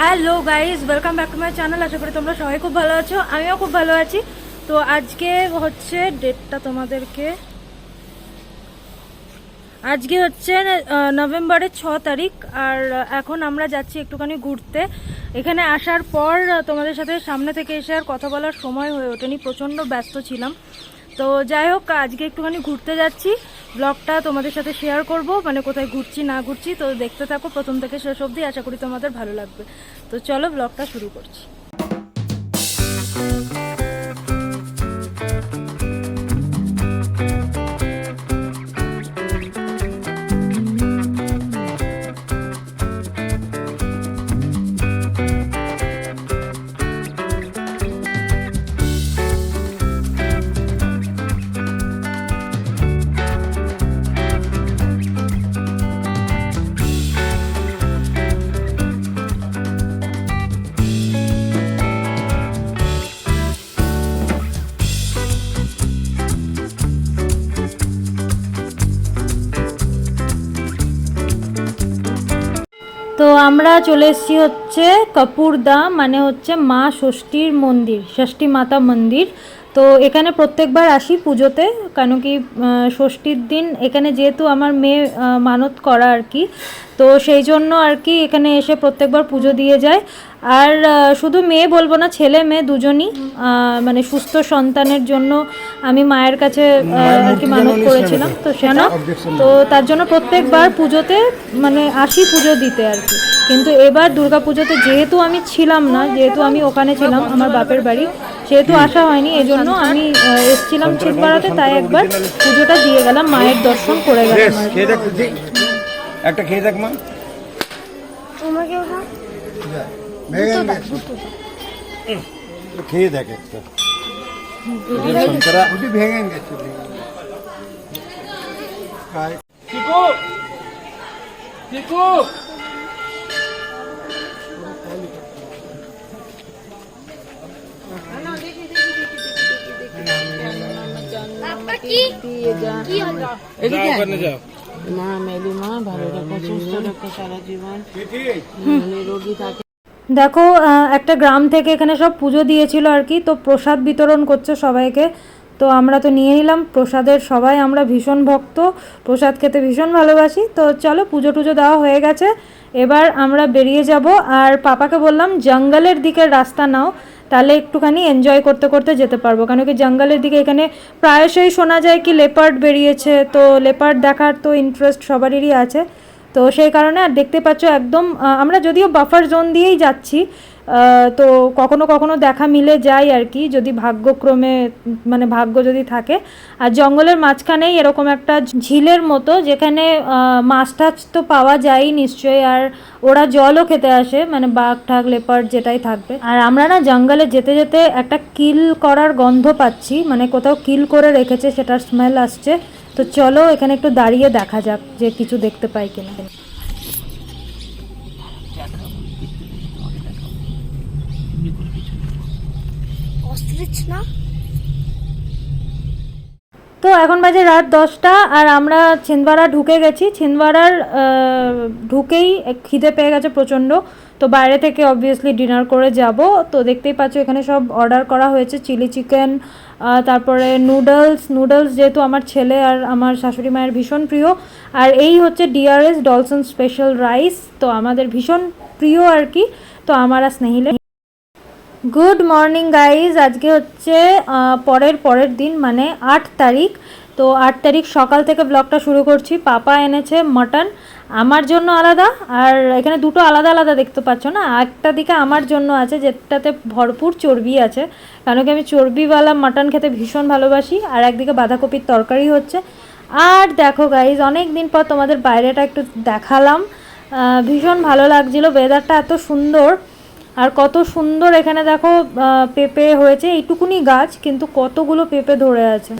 Hello guys welcome back to my channel আশা করি তোমরা সবাই খুব ভালো আছো, আমিও খুব ভালো আছি। তো আজকে হচ্ছে ডেটটা তোমাদেরকে, আজকে হচ্ছে নভেম্বরের ছ তারিখ, আর এখন আমরা যাচ্ছি একটুখানি ঘুরতে। এখানে আসার পর তোমাদের সাথে সামনে থেকে এসে আর কথা বলার সময় হয়ে ওঠেনি, প্রচণ্ড ব্যস্ত ছিলাম। তো যাই হোক, আজকে একটুখানি ঘুরতে যাচ্ছি। ব্লগটা তোমাদের সাথে শেয়ার করব। মানে কোথায় ঘুরছি, না ঘুরছি, তো দেখতে থাকো প্রথম থেকে শেষ অবধি। আশা করি তোমাদের ভালো লাগবে। তো চলো ব্লগটা শুরু করছি। আমরা চলে এসেছি হচ্ছে কপুরদা মানে হচ্ছে মা ষষ্ঠীর মন্দির, ষষ্ঠী মাতা মন্দির। তো এখানে প্রত্যেকবার আসি পুজোতে, কেন কি ষষ্ঠীর দিন এখানে যেহেতু আমার মেয়ে মানত করা আর কি, তো সেই জন্য আর কি এখানে এসে প্রত্যেকবার পুজো দিয়ে যায়। আর শুধু মেয়ে বলব না ছেলে মেয়ে দুজনই মানে সুস্থ সন্তানের জন্য আমি মায়ের কাছে আর কি মানত করেছিলাম। তো সেন তো তার জন্য প্রত্যেকবার পুজোতে মানে আসি পুজো দিতে আর কি। কিন্তু এবার দুর্গা পুজোতে যেহেতু আমি ছিলাম না যেহেতু আমি ওখানে ছিলাম আমার বাপের বাড়ি সেহেতু আসা হয়নি এজন্য আমি আহ, এসছিলাম ছিটপাড়াতে তাই একবার পুজোটা দিয়ে গেলাম মায়ের দর্শন করে গেলাম। একটা খেয়ে দেখ মা। খেয়ে দেখ একটা সন্তরা ভেঙে গেছে চিকু চিকু এদিকে আয়। ওখানে যাও মা মেলি মা ভালো রাখো সুস্থ রাখো সারা জীবন নিরোগী থাকে দেখো একটা গ্রাম থেকে এখানে সব পুজো দিয়েছিল আর কি, তো প্রসাদ বিতরণ করছে সবাইকে। তো আমরা তো নিয়ে নিলাম প্রসাদের সবাই আমরা ভীষণ ভক্ত, প্রসাদ খেতে ভীষণ ভালোবাসি। তো চলো, পুজো টুজো দেওয়া হয়ে গেছে। এবার আমরা বেরিয়ে যাব, আর পাপাকে বললাম, জঙ্গলের দিকের রাস্তা নাও, তাহলে একটুখানি এনজয় করতে করতে যেতে পারব। কেন কি জঙ্গলের দিকে এখানে প্রায়শই শোনা যায় কি লেপার্ড বেরিয়েছে, তো লেপার্ড দেখার তো ইন্টারেস্ট সবারই আছে। তো সেই কারণে আর দেখতে পাচ্ছ একদম আমরা যদিও বাফার জোন দিয়েই যাচ্ছি তো কখনো কখনো দেখা মিলে যায় আর কি, যদি ভাগ্যক্রমে মানে ভাগ্য যদি থাকে। আর জঙ্গলের মাঝখানেই এরকম একটা ঝিলের মতো, যেখানে মাছ টাছ তো পাওয়া যায়ই নিশ্চয়ই, আর ওরা জলও খেতে আসে মানে বাঘ ঠাক লেপার যেটাই থাকবে। আর আমরা না জঙ্গলে যেতে যেতে একটা কিল করার গন্ধ পাচ্ছি মানে কোথাও কিল করে রেখেছে, সেটার স্মেল আসছে। তো চলো এখানে একটু দাঁড়িয়ে দেখা যাক যে কিছু দেখতে পাই কিনা। তো এখন বাজে রাত দশটা আর আমরা ছিন্দওয়াড়া ঢুকে গেছি। ছিন্দওয়াড়ার আহ, ঢুকেই খিদে পেয়ে গেছে প্রচণ্ড। তো বাইরে থেকে অবভিয়াসলি ডিনার করে যাব। তো দেখতেই পাচ্ছ এখানে সব অর্ডার করা হয়েছে। চিলি চিকেন তারপরে নুডলস নুডলস যেহেতু আমার ছেলে আর আমার শাশুড়ি মায়ের ভীষণ প্রিয়, আর এই হচ্ছে ডিআরএস ডলসন স্পেশাল রাইস তো আমাদের ভীষণ প্রিয় আর কি, তো আমার আর স্নেহিলে। গুড মর্নিং গাইজ আজকে হচ্ছে পরের পরের দিন মানে আট তারিখ তো আট তারিখ সকাল থেকে ব্লগটা শুরু করছি। পাপা এনেছে মটন আমার জন্য আলাদা আর এখানে দুটো আলাদা আলাদা দেখতে পাচ্ছ না? একটা দিকে আমার জন্য আছে যেটাতে ভরপুর চর্বি আছে। কারণ কি আমি চর্বিওয়ালা মটন খেতে ভীষণ ভালোবাসি আর একদিকে বাঁধাকপির তরকারি হচ্ছে। আর দেখো গাইজ অনেক দিন পর তোমাদের বাইরেটা একটু দেখালাম। ভীষণ ভালো লাগছিল। ওয়েদারটা এত সুন্দর আর কত সুন্দর এখানে দেখো পেঁপে হয়েছে। এইটুকুনি গাছ, কিন্তু কতগুলো পেঁপে ধরে আছে।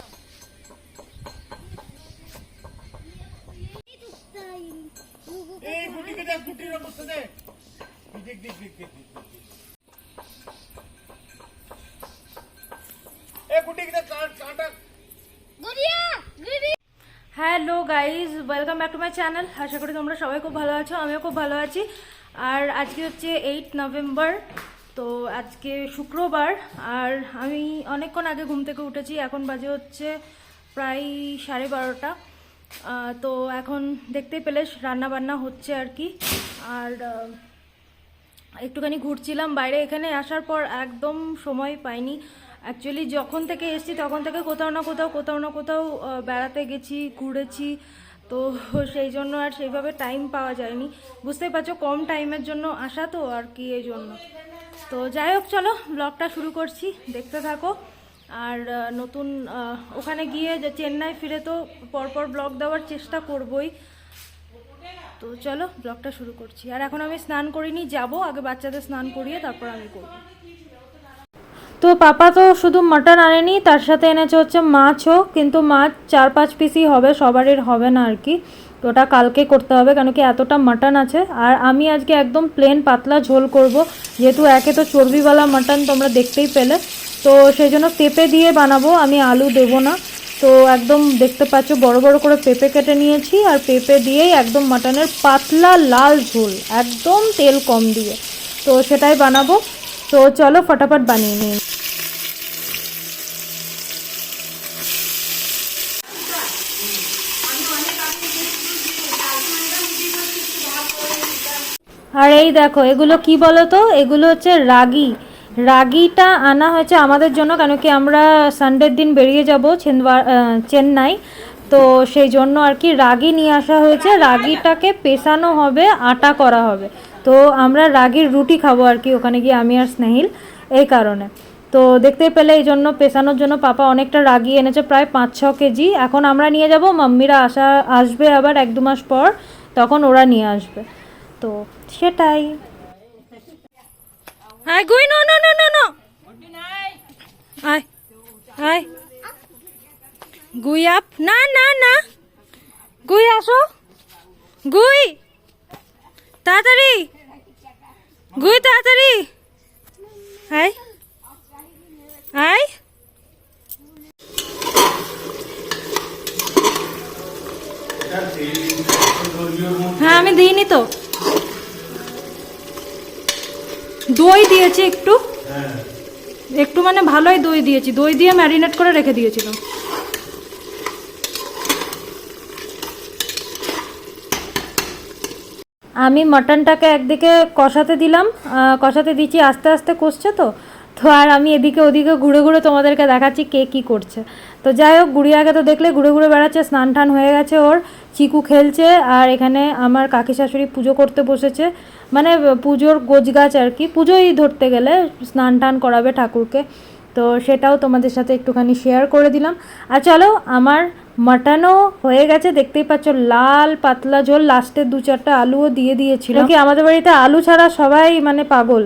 Hello guys welcome back to my channel. আশা করি তোমরা সবাই খুব ভালো আছো আমিও খুব ভালো আছি। আর আজকে হচ্ছে এইট নভেম্বর তো আজকে শুক্রবার। আর আমি অনেকক্ষণ আগে ঘুম থেকে উঠেছি এখন বাজে হচ্ছে প্রায় সাড়ে বারোটা। তো এখন দেখতেই পেলে রান্না বান্না হচ্ছে আর কি। আর একটুখানি ঘুরছিলাম বাইরে। এখানে আসার পর একদম সময় পাইনি। অ্যাকচুয়ালি যখন থেকে এসেছি তখন থেকে কোথাও না কোথাও কোথাও না কোথাও বেড়াতে গেছি, ঘুরেছি। তো সেই জন্য আর সেইভাবে টাইম পাওয়া যায়নি। বুঝতেই পারছ, কম টাইমের জন্য আসা তো আর কি এই জন্য তো যাই হোক, চলো ব্লগটা শুরু করছি। দেখতে থাকো। আর নতুন ওখানে গিয়ে যে চেন্নাই ফিরে তো পরপর ব্লগ দেওয়ার চেষ্টা করবই। তো চলো, ব্লগটা শুরু করছি। আর এখন আমি স্নান করিনি, যাব, আগে বাচ্চাদের স্নান করিয়ে তারপর আমি করব। তো পাপা তো শুধু মাটন আনেনি, তার সাথে এনেছে হচ্ছে মাছও, কিন্তু মাছ চার পাঁচ পিসই হবে সবারই হবে না আর কি। ওটা কালকে করতে হবে, কেন কি এতটা মাটন আছে। আর আমি আজকে একদম প্লেন পাতলা ঝোল করব, যেহেতু একে তো চর্বিওয়ালা মাটন তোমরা দেখতেই পেলে। তো সেই জন্য পেঁপে দিয়ে বানাবো, আমি আলু দেবো না। তো একদম দেখতে পাচ্ছ, বড় বড় করে পেঁপে কেটে নিয়েছি, আর পেঁপে দিয়েই একদম মাটনের পাতলা লাল ঝোল, একদম তেল কম দিয়ে। তো সেটাই বানাবো। তো চলো ফটাফট বানিয়ে নিই। আর এই দেখো, এগুলো কি বলো তো এগুলো হচ্ছে রাগি। রাগিটা আনা হয়েছে আমাদের জন্য কেন কি আমরা সানডের দিন বেরিয়ে যাব চেন্নাই। তো সেই জন্য আর কি রাগি নিয়ে আসা হয়েছে। রাগিটাকে পেশানো হবে, আটা করা হবে। তো আমরা রাগির রুটি খাব আর কি, ওখানে গিয়ে আমি আর স্নেহিল, এই কারণে। তো দেখতে পেলে এই জন্য, পেশানোর জন্য পাপা অনেকটা রাগি এনেছে, প্রায় পাঁচ ছ কেজি। এখন আমরা নিয়ে যাব, মাম্মিরা আসা, আসবে আবার এক দু মাস পর, তখন ওরা নিয়ে আসবে। তো সেটাই। আয় গুই, no no no no no. আয় আয়। গুই আপ। না না না। গুই, আসো। গুই, তাড়াতাড়ি। গুই, তাড়াতাড়ি। আয় আয়। হ্যাঁ আমি দিইনি তো। দই দিয়েছি একটু। একটু মানে ভালোই দই দিয়েছি। দই দিয়ে ম্যারিনেট করে রেখে দিয়েছিলাম। আমি মাটনটাকে একদিকে কষাতে দিলাম। কষাতে দিচ্ছি, আস্তে আস্তে কষছে তো। তো আর আমি এদিকে ওদিকে ঘুরে ঘুরে তোমাদেরকে দেখাচ্ছি কে কি করছে। তো যাই হোক, গুড়িয়াকে তো দেখলে ঘুরে ঘুরে বেড়াচ্ছে স্নান টান হয়ে গেছে ওর, চিকু খেলছে। আর এখানে আমার কাকি শাশুড়ি পুজো করতে বসেছে। মানে পুজোর গোজগাছ আর কি, পুজোই ধরতে গেলে স্নান টান করাবে ঠাকুরকে। তো সেটাও তোমাদের সাথে একটুখানি শেয়ার করে দিলাম। আর চলো, আমার মাটনও হয়ে গেছে, দেখতেই পাচ্ছ লাল পাতলা ঝোল। লাস্টের দু চারটা আলুও দিয়ে দিয়েছিল কি আমাদের বাড়িতে আলু ছাড়া সবাই মানে পাগল?